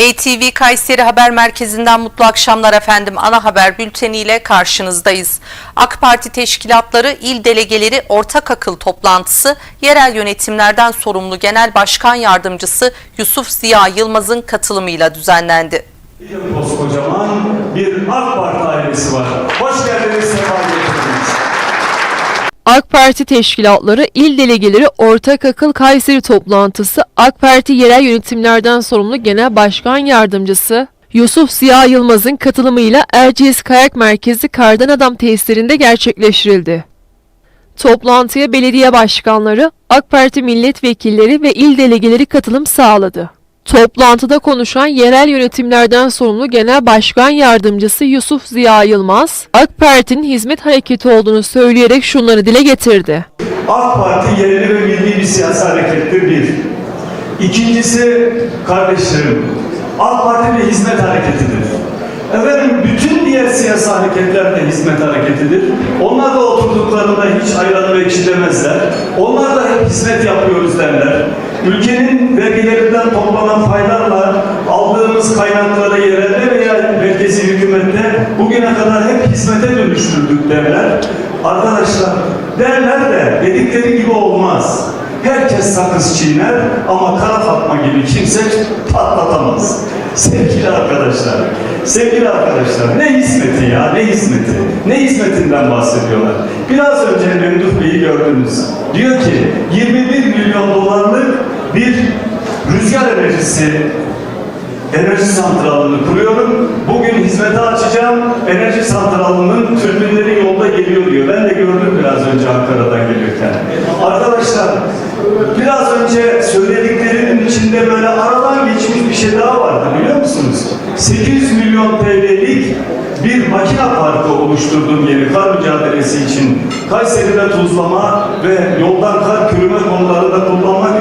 ATV Kayseri Haber Merkezi'nden mutlu akşamlar efendim. Ana haber bülteni ile karşınızdayız. AK Parti teşkilatları, il delegeleri ortak akıl toplantısı yerel yönetimlerden sorumlu Genel Başkan Yardımcısı Yusuf Ziya Yılmaz'ın katılımıyla düzenlendi. Koskocaman bir AK Parti ailesi var. Hoş geldiniz, sefa. AK Parti teşkilatları, il delegeleri Ortak Akıl Kayseri toplantısı AK Parti yerel yönetimlerden sorumlu Genel Başkan Yardımcısı Yusuf Ziya Yılmaz'ın katılımıyla Erciyes Kayak Merkezi Kardan Adam tesislerinde gerçekleştirildi. Toplantıya belediye başkanları, AK Parti milletvekilleri ve il delegeleri katılım sağladı. Toplantıda konuşan yerel yönetimlerden sorumlu Genel Başkan Yardımcısı Yusuf Ziya Yılmaz, AK Parti'nin hizmet hareketi olduğunu söyleyerek şunları dile getirdi. AK Parti yerli ve milli bir siyasi harekettir bir. İkincisi kardeşlerim, AK Parti bir hizmet hareketidir. Efendim bütün diğer siyasi hareketler de hizmet hareketidir. Onlar da oturduklarında hiç ayranı ve ekşi. Onlar da hep hizmet yapıyoruz derler. Ülkenin vergilerinden toplanan paylarla aldığımız kaynakları yerelde veya merkezi hükümette bugüne kadar hep hizmete dönüştürdük derler. Arkadaşlar derler de dedikleri gibi olmaz. Herkes sakız çiğner ama kara fatma gibi kimse patlatamaz. Sevgili arkadaşlar, sevgili arkadaşlar ne hizmeti ya ne hizmeti? Ne hizmetinden bahsediyorlar? Biraz önce Memduh Bey'i gördünüz. Diyor ki 21 milyon dolarlık bir rüzgar enerjisi enerji santralını kuruyorum. Bugün hizmete açacağım. Enerji santralının türbinleri yolda geliyor diyor. Ben de gördüm biraz önce Ankara'dan gelirken. Arkadaşlar biraz önce söylediklerinin içinde böyle aradan geçmiş bir şey daha vardı biliyor musunuz? 800 milyon TL'lik bir makine parkı oluşturdum yeni kar mücadelesi için. Kayseri'de tuzlama ve yoldan kar kürüme konularında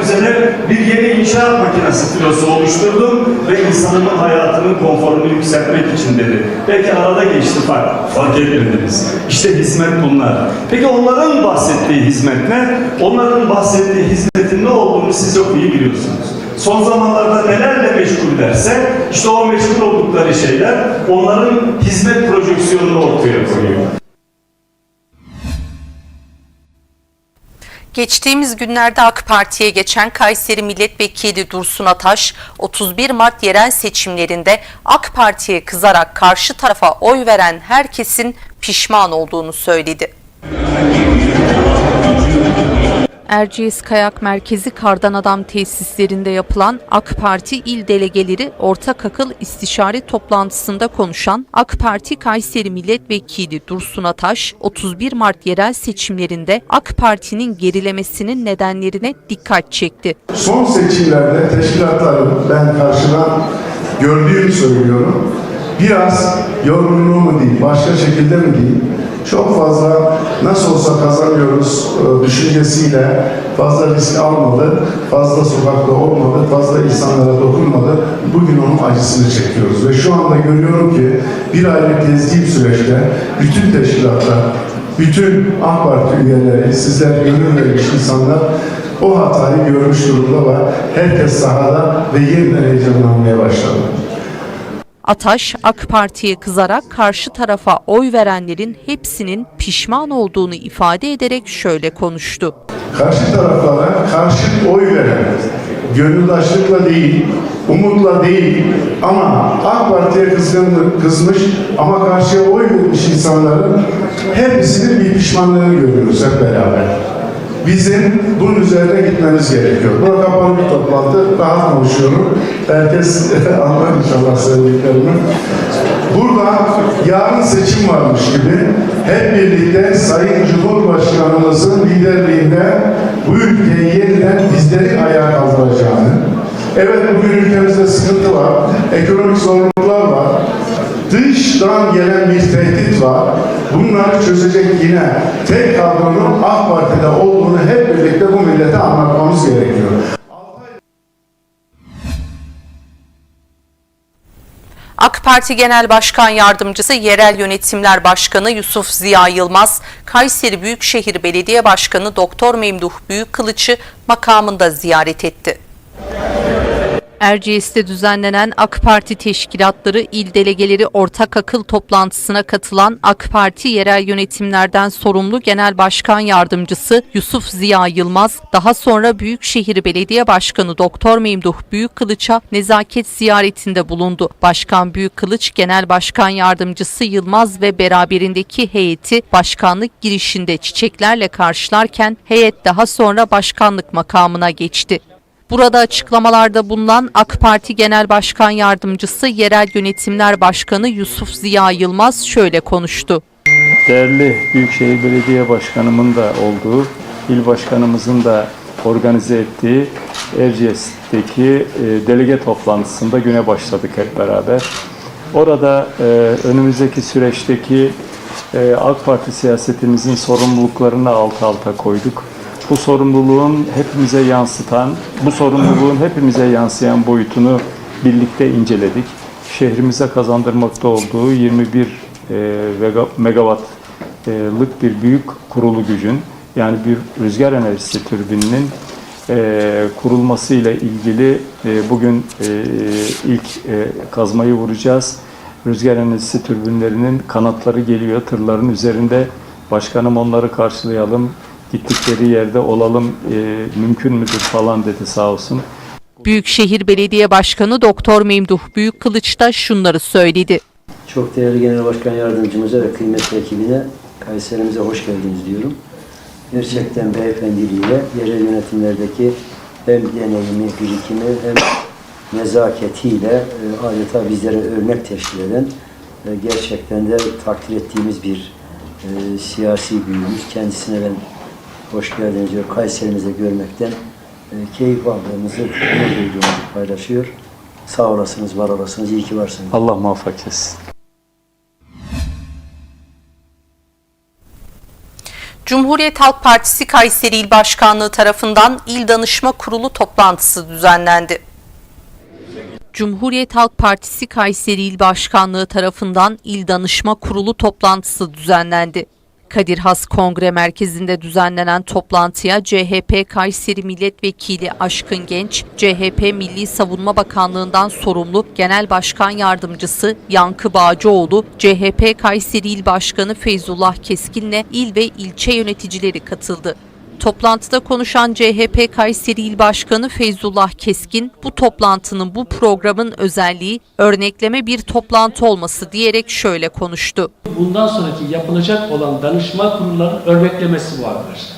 üzere bir yeni inşaat makinesi filosu oluşturdum ve insanımın hayatının konforunu yükseltmek için dedi. Belki arada geçti fark, fark etmediniz. İşte hizmet bunlar. Peki onların bahsettiği hizmet ne? Onların bahsettiği hizmetin ne olduğunu siz çok iyi biliyorsunuz. Son zamanlarda nelerle meşgullerse işte o meşgul oldukları şeyler onların hizmet projeksiyonunu ortaya koyuyor. Geçtiğimiz günlerde AK Parti'ye geçen Kayseri Milletvekili Dursun Ataş, 31 Mart yerel seçimlerinde AK Parti'ye kızarak karşı tarafa oy veren herkesin pişman olduğunu söyledi. Erciyes Kayak Merkezi Kardan Adam tesislerinde yapılan AK Parti il delegeleri ortak akıl istişare toplantısında konuşan AK Parti Kayseri Milletvekili Dursun Ataş, 31 Mart yerel seçimlerinde AK Parti'nin gerilemesinin nedenlerine dikkat çekti. Son seçimlerde teşkilatların ben karşıdan gördüğümü söylüyorum. Biraz yorgunluğu mu diyeyim, başka şekilde mi diyeyim, çok fazla nasıl olsa kazanıyoruz e, düşüncesiyle fazla risk almadı, fazla sokakta olmadı, fazla insanlara dokunmadı. Bugün onun acısını çekiyoruz ve şu anda görüyorum ki bir aylık gezdiğim süreçte bütün teşkilatlar, bütün AK Parti üyeleri, sizler gönül vermiş insanlar o hatayı görmüş durumda var. Herkes sahada ve yeniden heyecanlanmaya başladı. Ataş, AK Parti'ye kızarak karşı tarafa oy verenlerin hepsinin pişman olduğunu ifade ederek şöyle konuştu. Karşı taraflara karşı oy veren, gönüldaşlıkla değil, umutla değil ama AK Parti'ye kızmış ama karşıya oy vermiş insanların hepsinin bir pişmanlığını görüyoruz hep beraber. Bizim bunun üzerine gitmemiz gerekiyor. Burada kapalı bir toplantı, rahat konuşuyorum. Herkes anlar inşallah söylediklerimi. Burada yarın seçim varmış gibi hep birlikte Sayın Cumhurbaşkanımızın liderliğinde bu ülkeyi yeniden bizleri ayağa kaldıracağını, evet bugün ülkemizde sıkıntı var, ekonomik zorluklar var, dıştan gelen bir tehdit var. Bunları çözecek yine tek kadronun AK Parti'de olduğunu hep birlikte bu millete anlatmamız gerekiyor. AK Parti Genel Başkan Yardımcısı Yerel Yönetimler Başkanı Yusuf Ziya Yılmaz, Kayseri Büyükşehir Belediye Başkanı Doktor Memduh Büyükkılıç'ı makamında ziyaret etti. Erciyes'te düzenlenen AK Parti teşkilatları il delegeleri ortak akıl toplantısına katılan AK Parti yerel yönetimlerden sorumlu Genel Başkan Yardımcısı Yusuf Ziya Yılmaz, daha sonra Büyükşehir Belediye Başkanı Doktor Memduh Büyükkılıç'a nezaket ziyaretinde bulundu. Başkan Büyükkılıç, Genel Başkan Yardımcısı Yılmaz ve beraberindeki heyeti başkanlık girişinde çiçeklerle karşılarken heyet daha sonra başkanlık makamına geçti. Burada açıklamalarda bulunan AK Parti Genel Başkan Yardımcısı Yerel Yönetimler Başkanı Yusuf Ziya Yılmaz şöyle konuştu. değerli Büyükşehir Belediye Başkanımın da olduğu, il başkanımızın da organize ettiği Erciyes'teki e, delege toplantısında güne başladık hep beraber. Orada e, önümüzdeki süreçteki e, AK Parti siyasetimizin sorumluluklarını alt alta koyduk. Bu sorumluluğun hepimize yansıtan, bu sorumluluğun hepimize yansıyan boyutunu birlikte inceledik. Şehrimize kazandırmakta olduğu 21 e, megawattlık bir büyük kurulu gücün yani bir rüzgar enerjisi türbininin e, kurulması ile ilgili e, bugün e, ilk e, kazmayı vuracağız. Rüzgar enerjisi türbinlerinin kanatları geliyor tırların üzerinde. Başkanım onları karşılayalım, gittikleri yerde olalım, e, mümkün müdür falan dedi sağ olsun. Büyükşehir Belediye Başkanı Doktor Memduh Büyükkılıç da şunları söyledi. Çok değerli Genel Başkan Yardımcımıza ve kıymetli ekibine Kayserimize hoş geldiniz diyorum. Gerçekten beyefendiliğiyle yerel yönetimlerdeki hem deneyimi, birikimi hem nezaketiyle e, adeta bizlere örnek teşkil eden e, gerçekten de takdir ettiğimiz bir e, siyasi büyüğümüz. Kendisine ben hoş geldiniz diyor. Kayserimize görmekten e, keyif aldığımızı, duyduğumuzu paylaşıyor. Sağ olasınız, var olasınız, iyi ki varsınız. Allah muvaffak etsin. Cumhuriyet Halk Partisi Kayseri İl Başkanlığı tarafından İl Danışma Kurulu toplantısı düzenlendi. Cumhuriyet Halk Partisi Kayseri İl Başkanlığı tarafından İl Danışma Kurulu toplantısı düzenlendi. Kadir Has Kongre Merkezi'nde düzenlenen toplantıya CHP Kayseri Milletvekili Aşkın Genç, CHP Milli Savunma Bakanlığı'ndan sorumlu Genel Başkan Yardımcısı Yankı Bağcıoğlu, CHP Kayseri İl Başkanı Feyzullah Keskin'le il ve ilçe yöneticileri katıldı. Toplantıda konuşan CHP Kayseri İl Başkanı Feyzullah Keskin, bu toplantının bu programın özelliği örnekleme bir toplantı olması diyerek şöyle konuştu. Bundan sonraki yapılacak olan danışma kurullarının örneklemesi bu arkadaşlar.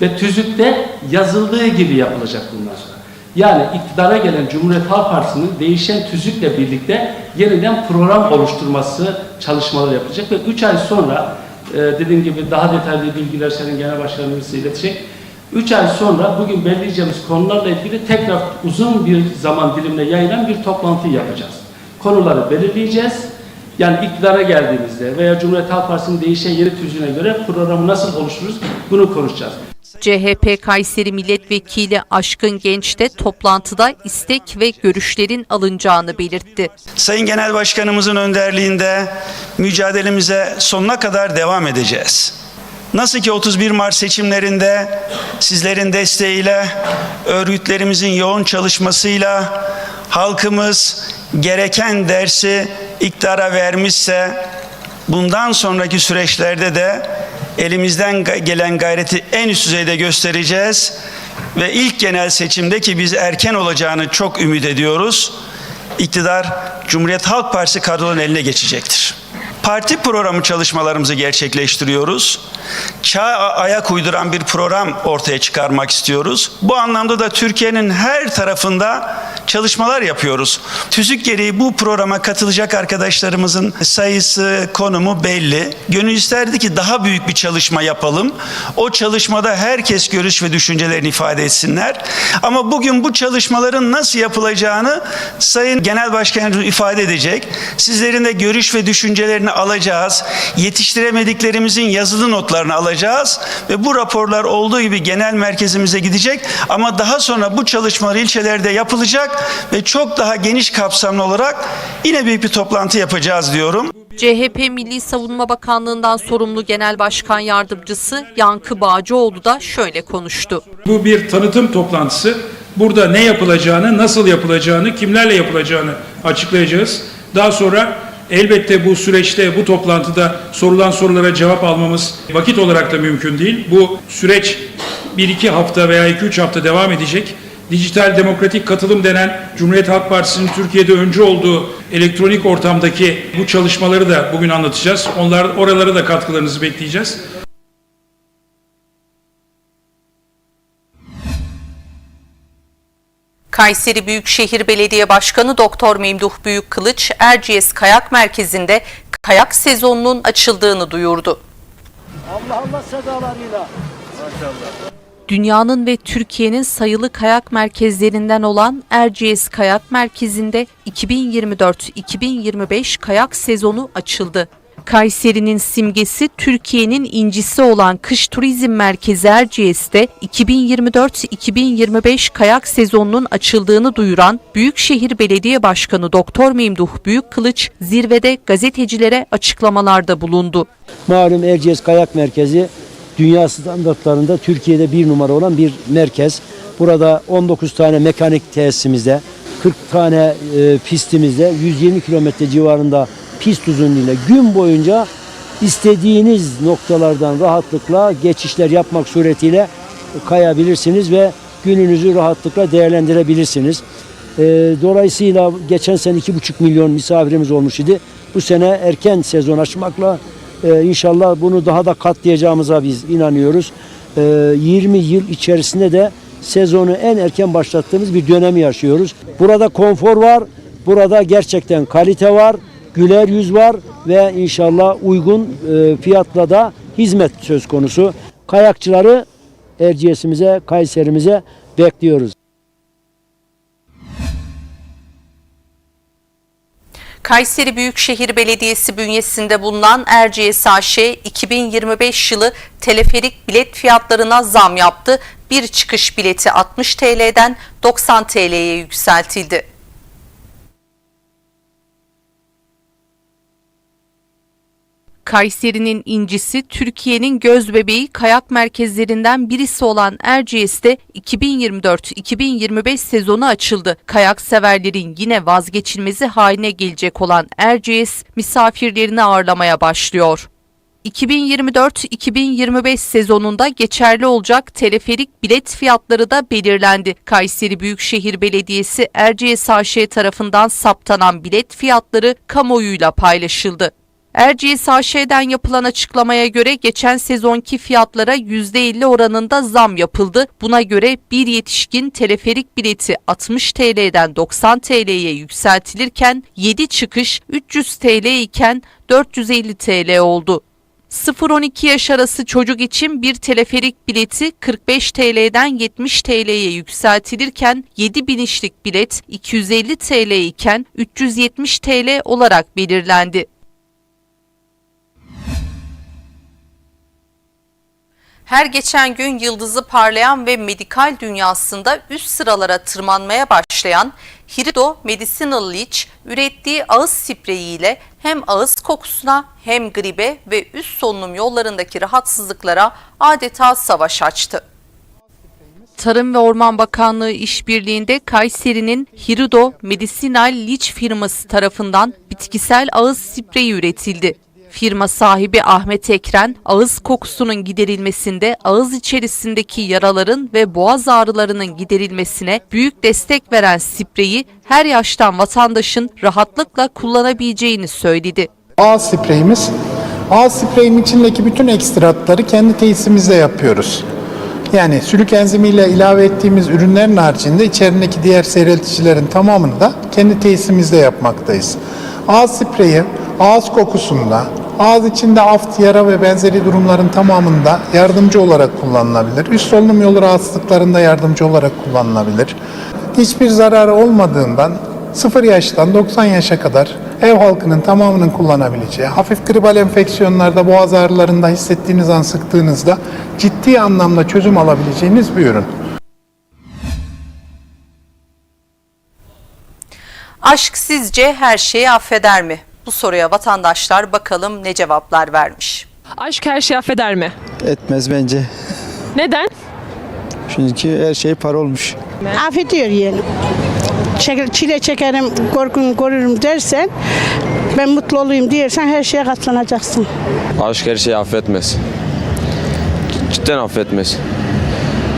Ve tüzükte yazıldığı gibi yapılacak bundan sonra. Yani iktidara gelen Cumhuriyet Halk Partisi'nin değişen tüzükle birlikte yeniden program oluşturması çalışmaları yapacak ve 3 ay sonra e, dediğim gibi daha detaylı bilgiler Sayın Genel Başkanımız size iletecek. 3 ay sonra bugün belirleyeceğimiz konularla ilgili tekrar uzun bir zaman dilimine yayılan bir toplantı yapacağız. Konuları belirleyeceğiz. Yani iktidara geldiğimizde veya Cumhuriyet Halk Partisi'nin değişen yeri tüzüğüne göre programı nasıl oluştururuz bunu konuşacağız. CHP Kayseri Milletvekili Aşkın Genç de toplantıda istek ve görüşlerin alınacağını belirtti. Sayın Genel Başkanımızın önderliğinde mücadelemize sonuna kadar devam edeceğiz. Nasıl ki 31 Mart seçimlerinde sizlerin desteğiyle, örgütlerimizin yoğun çalışmasıyla halkımız gereken dersi iktidara vermişse bundan sonraki süreçlerde de elimizden gelen gayreti en üst düzeyde göstereceğiz ve ilk genel seçimde ki biz erken olacağını çok ümit ediyoruz. İktidar Cumhuriyet Halk Partisi kadronun eline geçecektir. Parti programı çalışmalarımızı gerçekleştiriyoruz. Çağa ayak uyduran bir program ortaya çıkarmak istiyoruz. Bu anlamda da Türkiye'nin her tarafında çalışmalar yapıyoruz. Tüzük gereği bu programa katılacak arkadaşlarımızın sayısı, konumu belli. Gönül isterdi ki daha büyük bir çalışma yapalım. O çalışmada herkes görüş ve düşüncelerini ifade etsinler. Ama bugün bu çalışmaların nasıl yapılacağını Sayın Genel Başkan ifade edecek. Sizlerin de görüş ve düşüncelerini alacağız. Yetiştiremediklerimizin yazılı notlarını alacağız ve bu raporlar olduğu gibi genel merkezimize gidecek ama daha sonra bu çalışmalar ilçelerde yapılacak ve çok daha geniş kapsamlı olarak yine büyük bir toplantı yapacağız diyorum. CHP Milli Savunma Bakanlığı'ndan sorumlu Genel Başkan Yardımcısı Yankı Bağcıoğlu da şöyle konuştu. Bu bir tanıtım toplantısı. Burada ne yapılacağını, nasıl yapılacağını, kimlerle yapılacağını açıklayacağız. Daha sonra elbette bu süreçte, bu toplantıda sorulan sorulara cevap almamız vakit olarak da mümkün değil. Bu süreç 1-2 hafta veya 2-3 hafta devam edecek. Dijital demokratik katılım denen Cumhuriyet Halk Partisi'nin Türkiye'de öncü olduğu elektronik ortamdaki bu çalışmaları da bugün anlatacağız. Onlar oralara da katkılarınızı bekleyeceğiz. Kayseri Büyükşehir Belediye Başkanı Doktor Memduh Büyükkılıç, Erciyes Kayak Merkezi'nde kayak sezonunun açıldığını duyurdu. Allah Allah sedalarıyla. Dünyanın ve Türkiye'nin sayılı kayak merkezlerinden olan Erciyes Kayak Merkezi'nde 2024-2025 kayak sezonu açıldı. Kayseri'nin simgesi Türkiye'nin incisi olan kış turizm merkezi Erciyes'te 2024-2025 kayak sezonunun açıldığını duyuran Büyükşehir Belediye Başkanı Doktor Memduh Büyükkılıç zirvede gazetecilere açıklamalarda bulundu. Malum Erciyes Kayak Merkezi dünya standartlarında Türkiye'de bir numara olan bir merkez. Burada 19 tane mekanik tesisimizde, 40 tane e, pistimizde, 120 kilometre civarında pist uzunluğuyla gün boyunca istediğiniz noktalardan rahatlıkla geçişler yapmak suretiyle kayabilirsiniz ve gününüzü rahatlıkla değerlendirebilirsiniz. E, dolayısıyla geçen sene 2,5 milyon misafirimiz olmuş idi. Bu sene erken sezon açmakla e, inşallah bunu daha da katlayacağımıza biz inanıyoruz. E, 20 yıl içerisinde de sezonu en erken başlattığımız bir dönemi yaşıyoruz. Burada konfor var, burada gerçekten kalite var, güler yüz var ve inşallah uygun e, fiyatla da hizmet söz konusu. Kayakçıları Erciyes'imize, Kayserimize bekliyoruz. Kayseri Büyükşehir Belediyesi bünyesinde bulunan Erciyes AŞ 2025 yılı teleferik bilet fiyatlarına zam yaptı. Bir çıkış bileti 60 TL'den 90 TL'ye yükseltildi. Kayseri'nin incisi Türkiye'nin göz bebeği kayak merkezlerinden birisi olan Erciyes'te 2024-2025 sezonu açıldı. Kayak severlerin yine vazgeçilmezi haline gelecek olan Erciyes misafirlerini ağırlamaya başlıyor. 2024-2025 sezonunda geçerli olacak teleferik bilet fiyatları da belirlendi. Kayseri Büyükşehir Belediyesi Erciyes AŞ tarafından saptanan bilet fiyatları kamuoyuyla paylaşıldı. Erciyes AŞ'den yapılan açıklamaya göre geçen sezonki fiyatlara %50 oranında zam yapıldı. Buna göre bir yetişkin teleferik bileti 60 TL'den 90 TL'ye yükseltilirken 7 çıkış 300 TL iken 450 TL oldu. 0-12 yaş arası çocuk için bir teleferik bileti 45 TL'den 70 TL'ye yükseltilirken 7 binişlik bilet 250 TL iken 370 TL olarak belirlendi. Her geçen gün yıldızı parlayan ve medikal dünyasında üst sıralara tırmanmaya başlayan Hirido Medicinal Leech ürettiği ağız spreyiyle hem ağız kokusuna hem gribe ve üst solunum yollarındaki rahatsızlıklara adeta savaş açtı. Tarım ve Orman Bakanlığı işbirliğinde Kayseri'nin Hirido Medicinal Leech firması tarafından bitkisel ağız spreyi üretildi. Firma sahibi Ahmet Ekren, ağız kokusunun giderilmesinde ağız içerisindeki yaraların ve boğaz ağrılarının giderilmesine büyük destek veren spreyi her yaştan vatandaşın rahatlıkla kullanabileceğini söyledi. Ağız spreyimiz. Ağız spreyimin içindeki bütün ekstratları kendi tesisimizde yapıyoruz. Yani sülük enzimiyle ilave ettiğimiz ürünlerin haricinde içerisindeki diğer seyrelticilerin tamamını da kendi tesisimizde yapmaktayız. Ağız spreyi ağız kokusunda, ağız içinde aft, yara ve benzeri durumların tamamında yardımcı olarak kullanılabilir. Üst solunum yolu rahatsızlıklarında yardımcı olarak kullanılabilir. Hiçbir zararı olmadığından 0 yaştan 90 yaşa kadar ev halkının tamamının kullanabileceği, hafif gribal enfeksiyonlarda, boğaz ağrılarında hissettiğiniz an sıktığınızda ciddi anlamda çözüm alabileceğiniz bir ürün. Aşk sizce her şeyi affeder mi? Bu soruya vatandaşlar bakalım ne cevaplar vermiş. Aşk her şeyi affeder mi? Etmez bence. Neden? Çünkü her şey para olmuş. Affediyor yeğenim. Çile çekerim, korkun korurum dersen, ben mutlu olayım diyorsan her şeye katlanacaksın. Aşk her şeyi affetmez. Cidden affetmez.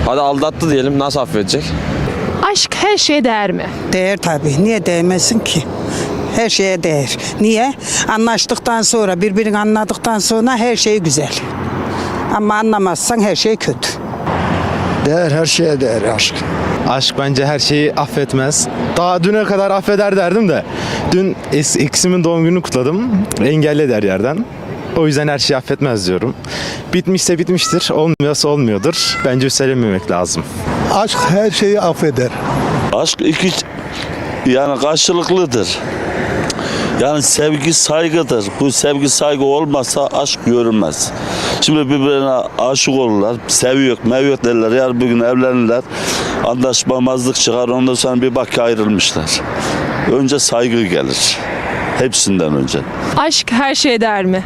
Hadi aldattı diyelim nasıl affedecek? Aşk her şeye değer mi? Değer tabii. Niye değmesin ki? Her şeye değer. Niye? Anlaştıktan sonra, birbirini anladıktan sonra her şey güzel. Ama anlamazsan her şey kötü. Değer her şeye değer aşk. Aşk bence her şeyi affetmez. Daha düne kadar affeder derdim de. Dün eksimin doğum gününü kutladım. Engelledi her yerden. O yüzden her şeyi affetmez diyorum. Bitmişse bitmiştir, olmuyorsa olmuyordur. Bence üstelenmemek lazım. Aşk her şeyi affeder. Aşk iki yani karşılıklıdır. Yani sevgi saygıdır. Bu sevgi saygı olmazsa aşk görünmez. Şimdi birbirine aşık olurlar, seviyor, meviyor derler. Yarın bir gün evlenirler. Anlaşmamazlık çıkar. Ondan sonra bir bak ayrılmışlar. Önce saygı gelir. Hepsinden önce. Aşk her şeye değer mi?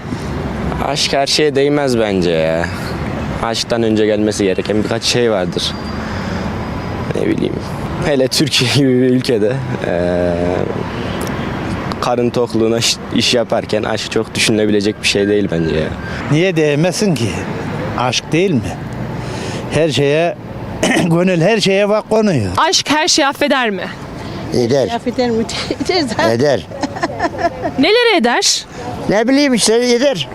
Aşk her şeye değmez bence ya. Aşktan önce gelmesi gereken birkaç şey vardır. Ne bileyim. Hele Türkiye gibi bir ülkede eee, karın tokluğuna iş, yaparken aşk çok düşünülebilecek bir şey değil bence ya. Niye değmesin ki? Aşk değil mi? Her şeye, gönül her şeye bak konuyor. Aşk her şeyi affeder mi? Eder. Affeder mi? Ceza. Eder. Neler eder? Ne bileyim işte eder.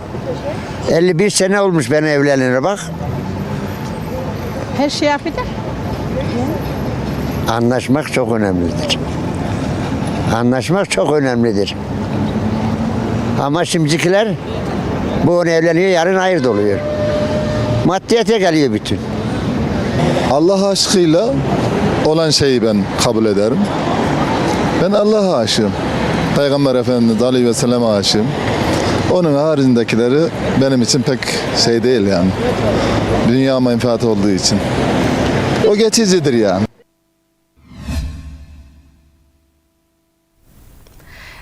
51 sene olmuş ben evlenene bak. Her şeyi affeder. Anlaşmak çok önemlidir. Anlaşmak çok önemlidir. Ama şimdikiler bu evleniyor yarın ayırt oluyor. Maddiyete geliyor bütün. Allah aşkıyla olan şeyi ben kabul ederim. Ben Allah'a aşığım. Peygamber Efendimiz Aleyhi ve Sellem'e aşığım. Onun haricindekileri benim için pek şey değil yani. Dünya menfaati olduğu için. O geçicidir yani.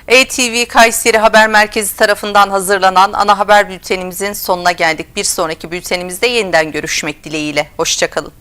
ETV Kayseri Haber Merkezi tarafından hazırlanan ana haber bültenimizin sonuna geldik. Bir sonraki bültenimizde yeniden görüşmek dileğiyle. Hoşçakalın.